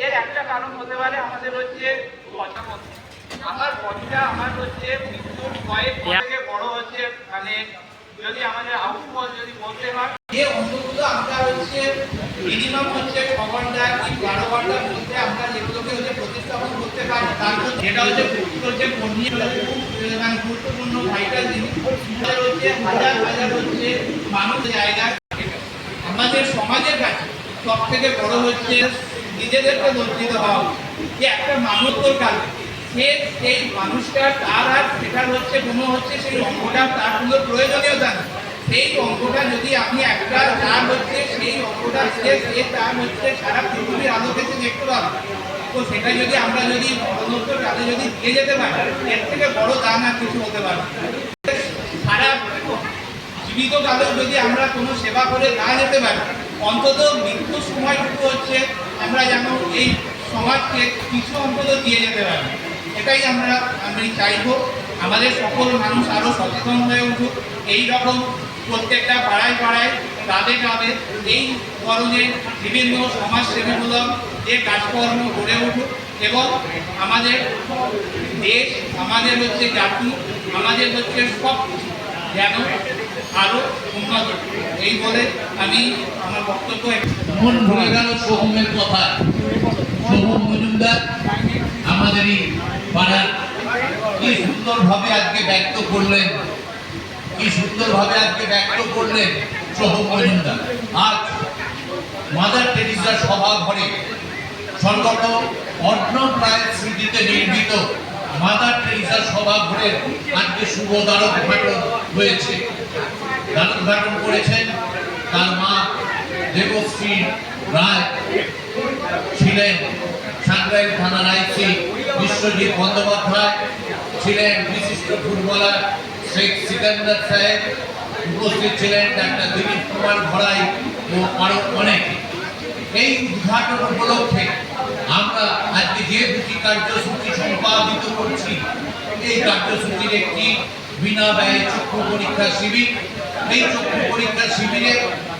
এর একটা কারণ হতে পারে আমাদের হচ্ছে আমার বডিটা আমার হচ্ছে মৃত্যুর কয়েক থেকে বড় হচ্ছে মানে যদি আমাদের যদি বলতে হয় যে অঙ্গগুলো আমরা হচ্ছে ছ ঘণ্টা বারো ঘণ্টার মধ্যে আমরা যেগুলোকে হচ্ছে প্রতিস্থাপন করতে পারি, তার জন্য হচ্ছে মানে গুরুত্বপূর্ণ ভাইটাল জিনিস। হচ্ছে হাজার হাজার হচ্ছে মানুষ জায়গায় সব থেকে বড় হচ্ছে নিজেদেরকে লজ্জিত হওয়া। যে একটা মানুষ তোর কাছে সে সেই মানুষটা তার আর সেটার হচ্ছে কোনো হচ্ছে সেই অঙ্গটা তার কোনো প্রয়োজনীয়তা নেই সেই অঙ্গটা যদি আপনি একটা তার হচ্ছে সেই অঙ্গটা সে সে তার হচ্ছে সারা পৃথিবীর আলোকে সে দেখতে পাবে তো সেটা যদি আমরা যদি মরণোত্তর কাজে যদি দিয়ে যেতে পারি, এর থেকে বড় দান আর কিছু হতে পারে। সারা জীবিত কালেও যদি আমরা কোনো সেবা করে না যেতে পারি অন্তত মৃত্যুর সময়টুকু হচ্ছে আমরা যেন এই সমাজকে কিছু অন্তত দিয়ে যেতে পারি। এটাই আমরা, আমি চাইব। আমাদের সকল মানুষ আরও সচেতন হয়ে উঠুক। এই রকম প্রত্যেকটা পাড়ায় পাড়ায়, গ্রামে গ্রামে এই ধরনের বিভিন্ন সমাজসেবীমূলক যে কাজকর্ম গড়ে উঠুক এবং আমাদের দেশ, আমাদের হচ্ছে জাতি, আমাদের হচ্ছে সব যেন আরও উন্নত। এই বলে আমি আমার বক্তব্য মন ভরে গেল সোহমের কথা। সোহম মজুমদার, আমাদেরই পাড়ার। কি সুন্দরভাবে আজকে ব্যক্ত করলেন। কি সুন্দরভাবে আজকে ব্যক্ত করলেন সোহম মজুমদার। আজ মাদার টেরিসার সভা ঘরে স্বর্গত অর্ণব রায়ের স্মৃতিতে নির্মিত মাদার টেরিসার সভা ঘরের আজকে শুভ দ্বারক উদ্ঘাটন হয়েছে। দ্বারক উদ্ঘাটন করেছেন তার মা দেবশ্রী রায় ছিলেন। সাংগ্রাইল থানার আইসি বিশ্বজিৎ বন্দ্যোপাধ্যায় ছিলেন। বিশিষ্ট ফুটবলার শেখ সিকান্দার সাহেব। উপস্থিত ছিলেন ডাক্তার দিলীপ কুমার ভরাই ও আরও অনেকে। এই উদ্ঘাটন উপলক্ষে আমরা আজকে যে দুটি কার্যসূচি সম্পাদিত করছি। এই কার্যসূচির একটি বিনা ব্যয়ে চক্ষু পরীক্ষা শিবির। এই চক্ষু পরীক্ষা শিবিরে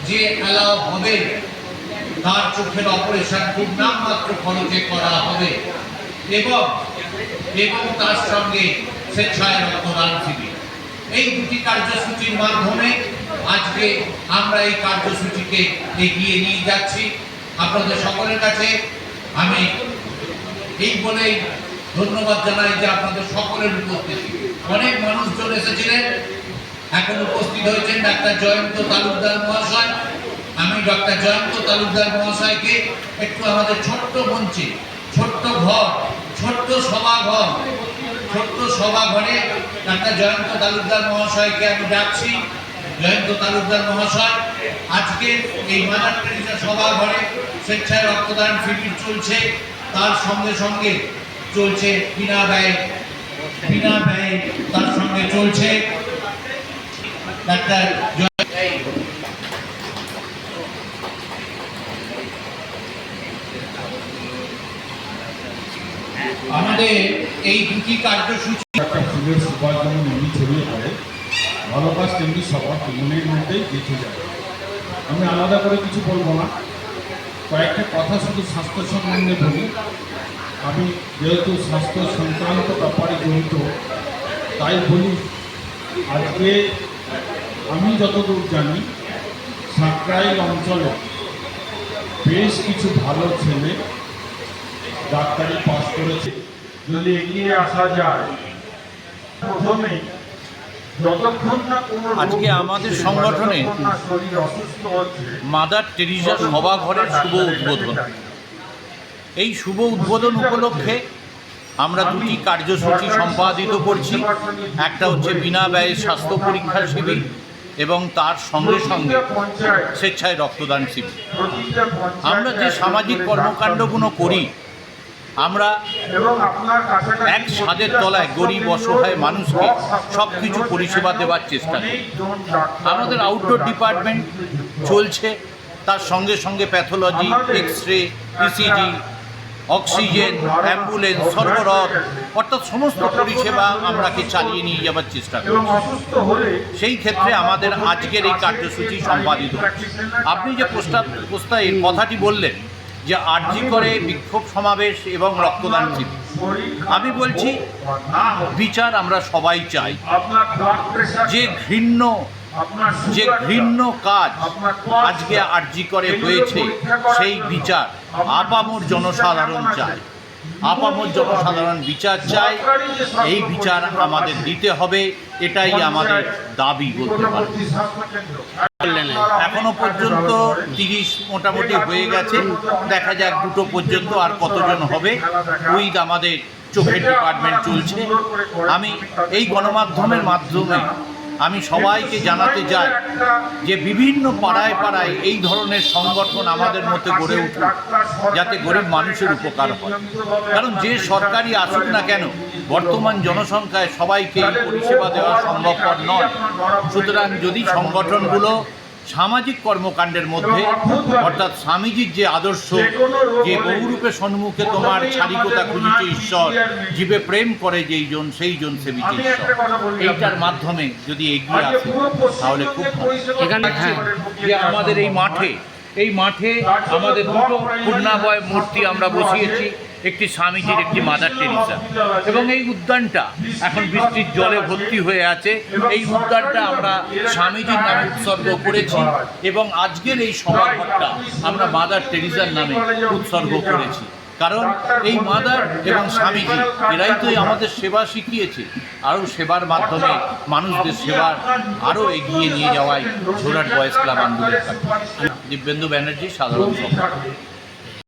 যে অ্যালাও হবে, তার চোখের অপারেশন খুব নামমাত্র খরচে করা হবে। এবং এবং তার সঙ্গে স্বেচ্ছায় রক্তদান শিবির। এই দুটি কার্যসূচির মাধ্যমে আজকে আমরা এই কার্যসূচিকে এগিয়ে নিয়ে যাচ্ছি। আপনাদের সকলের কাছে আমি এই বলেই ধন্যবাদ জানাই যে আপনাদের সকলের উপস্থিতি। অনেক মানুষজন এসেছিলেন, এখন উপস্থিত হয়েছেন ডাক্তার জয়ন্ত তালুকদার মহাশয়। আমি ডক্টর জয়ন্ত তালুকদার মহাশয়কে একটু আমাদের ছোট্ট মঞ্চে, ছোট্ট ঘর, ছোট্ট সভাঘর, ছোট্ট সভাঘরে ডাক্তার জয়ন্ত তালুকদার মহাশয়কে আমি ডাকছি। জয়ন্ত তালুকদার মহাশয়, আজকে এই মাদার টেরিসা সভাঘরে স্বেচ্ছায় রক্তদান শিবির চলছে। তার সঙ্গে সঙ্গে চলছে বিনা ব্যয়ে বিনা ব্যয়ে তার সঙ্গে চলছে ডাক্তার আমাদের এই দুটি কার্যসূচি একটা ফুলের সুবাস যেমন ছড়িয়ে পড়ে। ভালো কাজ তেমনি সবার মনের মধ্যেই গেঁথে যায় আমি আলাদা করে কিছু বলব না। কয়েকটা কথা শুধু স্বাস্থ্য সম্বন্ধে বলি। আমি যেহেতু স্বাস্থ্য সংক্রান্ত ব্যাপারে জড়িত, তাই বলি, আজকে আমি যতদূর জানি সাকরাইল অঞ্চলে বেশ কিছু ভালো ছেলে ডাক্তারি পাস করেছে। যদি এগিয়ে আসা যায়, প্রথমে যতক্ষণ না কোনো রোগ আজকে আমাদের সংগঠনে মাদার টেরিজা সভাঘরের শুভ উদ্বোধন। এই শুভ উদ্বোধন উপলক্ষে আমরা দুটি কার্যসূচি সম্পাদিত করছি। একটা হচ্ছে বিনা ব্যয়ে স্বাস্থ্য পরীক্ষা শিবির এবং তার সঙ্গে সঙ্গে স্বেচ্ছায় রক্তদান শিবির। আমরা যে সামাজিক কর্মকাণ্ডগুলো করি আমরা এক ছাদের তলায় গরিব অসহায় মানুষকে সব কিছু পরিষেবা দেওয়ার চেষ্টা করি আমাদের আউটডোর ডিপার্টমেন্ট চলছে। তার সঙ্গে সঙ্গে pathology X ray ECG oxygen ambulance সরবরাহ অর্থাৎ সমস্ত পরিষেবা আমরাকে চালিয়ে নিয়ে যাওয়ার চেষ্টা করি সেই ক্ষেত্রে আমাদের আজকের এই কার্যসূচি সম্পাদিত। আপনি যে প্রস্তাব প্রস্তাব কথাটি বললেন যে আর্জি করে বিক্ষোভ সমাবেশ এবং রক্তদান শিবির। আমি বলছি, বিচার আমরা সবাই চাই। যে ঘৃণ্য যে ঘৃণ্য কাজ আজকে আর্জি করে হয়েছে, সেই বিচার আপামর জনসাধারণ চায়। আপামর জনসাধারণ বিচার চায়, এই বিচার আমাদের দিতে হবে। এটাই আমাদের দাবি বলতে পারি এখনও পর্যন্ত তিরিশ মোটামুটি হয়ে গেছে। দেখা যাক দুটো পর্যন্ত আর কতজন হবে। উইথ আমাদের চোখের ডিপার্টমেন্ট চলছে। আমি এই গণমাধ্যমের মাধ্যমে আমি সবাইকে জানাতে চাই যে বিভিন্ন পাড়ায় পাড়ায় এই ধরনের সংগঠন আমাদের মধ্যে গড়ে উঠুক, যাতে গরিব মানুষের উপকার হয়। কারণ যে সরকারি আসুক না কেন, বর্তমান জনসংখ্যায় সবাইকে এই পরিষেবা দেওয়া সম্ভবপর নয়। সুতরাং যদি সংগঠনগুলো সামাজিক কর্মকাণ্ডের মধ্যে অর্থাৎ স্বামীজির যে আদর্শ যে বহুরূপে সম্মুখে তোমার ছাড়িকতা খুঁজিছে ঈশ্বর জীবে প্রেম করে যেই জন সেই জন ঈশ্বর। এইটার মাধ্যমে যদি এগিয়ে আসে তাহলে খুব এখানে হ্যাঁ যে আমাদের এই মাঠে এই মাঠে আমাদের দুটো পূর্ণাবয় মূর্তি আমরা বসিয়েছি। একটি স্বামীজির একটি মাদার টেরিসা। এবং এই উদ্যানটা এখন বৃষ্টির জলে ভর্তি হয়ে আছে। এই উদ্যানটা আমরা স্বামীজির নামে উৎসর্গ করেছি এবং আজকের এই সমাঘরটা আমরা মাদার টেরিসার নামে উৎসর্গ করেছি। কারণ এই মাদার এবং স্বামীজি, এরাই তো আমাদের সেবা শিখিয়েছে। আরও সেবার মাধ্যমে মানুষদের সেবার আরও এগিয়ে নিয়ে যাওয়াই ঝোলাট বয়েস ক্লাব আন্দোলনের দিব্যেন্দু ব্যানার্জি, সাধারণ সম্পাদক।